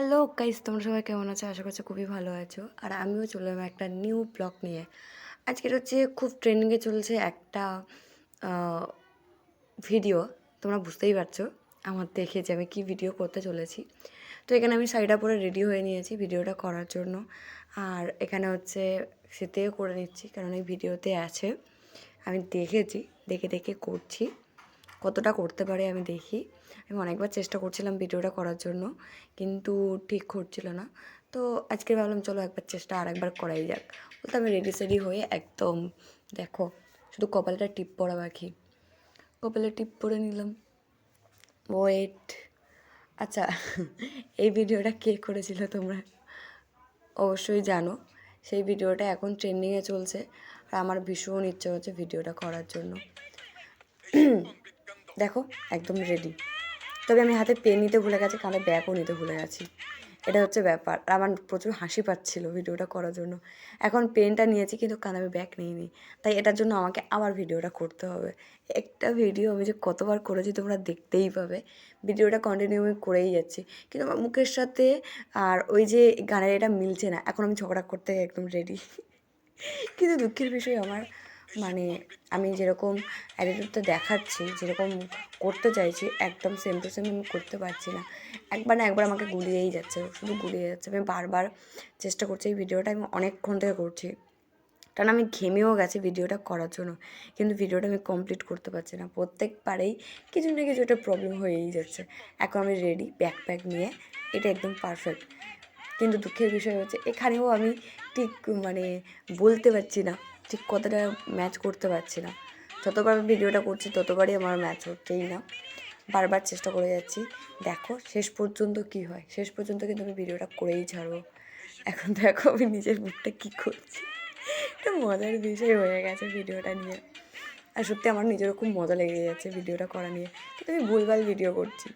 Hello guys তোমরা সবাই কেমন আছো? আশা করছি খুবই ভালো আছো। আর আমিও চলে এলাম একটা নিউ ব্লগ নিয়ে। আজকের হচ্ছে খুব ট্রেন্ডিংয়ে চলছে একটা ভিডিও তোমরা বুঝতেই পারছ, আমার দেখে যে আমি কী ভিডিও করতে চলেছি। তো এখানে আমি শাড়িটা পরে রেডি হয়ে নিয়েছি ভিডিওটা করার জন্য। আর এখানে হচ্ছে সেতেও করে নিচ্ছি, কারণ এই ভিডিওতে আছে। আমি দেখেছি, দেখে দেখে করছি। কতটা করতে পারে আমি দেখি। আমি অনেকবার চেষ্টা করছিলাম ভিডিওটা করার জন্য, কিন্তু ঠিক করছিল না। তো আজকে ভাবলাম, চলো একবার চেষ্টা আর একবার করাই যাক। বলতে আমি রেডি সেডি হয়ে একদম, দেখো, শুধু কপালটা টিপ পরা বাকি। কপালে টিপ পরে নিলাম। ওয়েট আচ্ছা এই ভিডিওটা কে করেছিল তোমরা? অবশ্যই জানো, সেই ভিডিওটা এখন ট্রেন্ডিংয়ে চলছে, আর আমার ভীষণ ইচ্ছে হচ্ছে ভিডিওটা করার জন্য। দেখো, একদম রেডি তবে আমি হাতে পেন নিতে ভুলে গেছি কাঁধে ব্যাগও নিতে ভুলে গেছি। এটা হচ্ছে ব্যাপার। আমার প্রচুর হাসি পাচ্ছিল ভিডিওটা করার জন্য। এখন পেনটা নিয়েছি, কিন্তু কাঁধে আমি ব্যাগ নিইনি। তাই এটার জন্য আমাকে আবার ভিডিওটা করতে হবে। একটা ভিডিও আমি যে কতবার করেছি তোমরা দেখতেই পাবে। ভিডিওটা কন্টিনিউ আমি করেই যাচ্ছি। কিন্তু আমার মুখের সাথে আর ওই যে গানের এটা মিলছে না। এখন আমি ঝগড়া করতে একদম রেডি কিন্তু দুঃখের বিষয় আমার মানে আমি যেরকম অ্যাটিটিউডটা দেখাচ্ছি, যেরকম করতে চাইছি, একদম সেম টু সেম আমি করতে পারছি না। একবার না একবার আমাকে গুলিয়েই যাচ্ছে, শুধু গুলিয়ে যাচ্ছে। আমি বারবার চেষ্টা করছি এই ভিডিওটা আমি অনেকক্ষণ থেকে করছি। কারণ আমি ঘেমেও গেছি ভিডিওটা করার জন্য, কিন্তু ভিডিওটা আমি কমপ্লিট করতে পারছি না। প্রত্যেকবারেই কিছু না কিছু একটা প্রবলেম হয়েই যাচ্ছে। এখন আমি রেডি ব্যাকপ্যাক নিয়ে, এটা একদম পারফেক্ট কিন্তু দুঃখের বিষয় হচ্ছে, এখানেও আমি ঠিক মানে বলতে পারছি না। ঠিক কতটা ম্যাচ করতে পারছি না। যতবার ভিডিওটা করছি, ততবারই আমার ম্যাচ হচ্ছেই না। বারবার চেষ্টা করে যাচ্ছি, দেখো শেষ পর্যন্ত কি হয়। শেষ পর্যন্ত কিন্তু আমি ভিডিওটা করেই ছাড়বো। এখন দেখো আমি নিজের মুখটা কী করছি। একটা মজার বিষয় হয়ে গেছে ভিডিওটা নিয়ে। আর সত্যি আমার নিজেরও খুব মজা লেগে যাচ্ছে ভিডিওটা করা নিয়ে। কিন্তু আমি ভুলভাল ভিডিও করছি।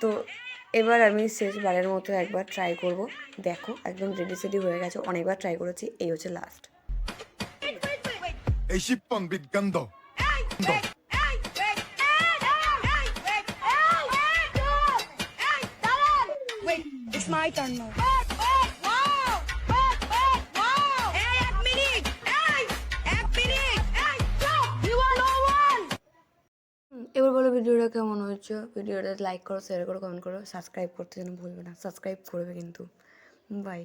তো এবার আমি শেষবারের মতো একবার ট্রাই করব। দেখো, একদম রেডি সেডি হয়ে গেছে। অনেকবার ট্রাই করেছি, এই হচ্ছে লাস্ট এই turn now. এবার বলো ভিডিওটা কেমন হয়েছে? ভিডিওটা লাইক করো শেয়ার করো কমেন্ট করো সাবস্ক্রাইব করতে যেন ভুলবে না। সাবস্ক্রাইব করবে কিন্তু। বাই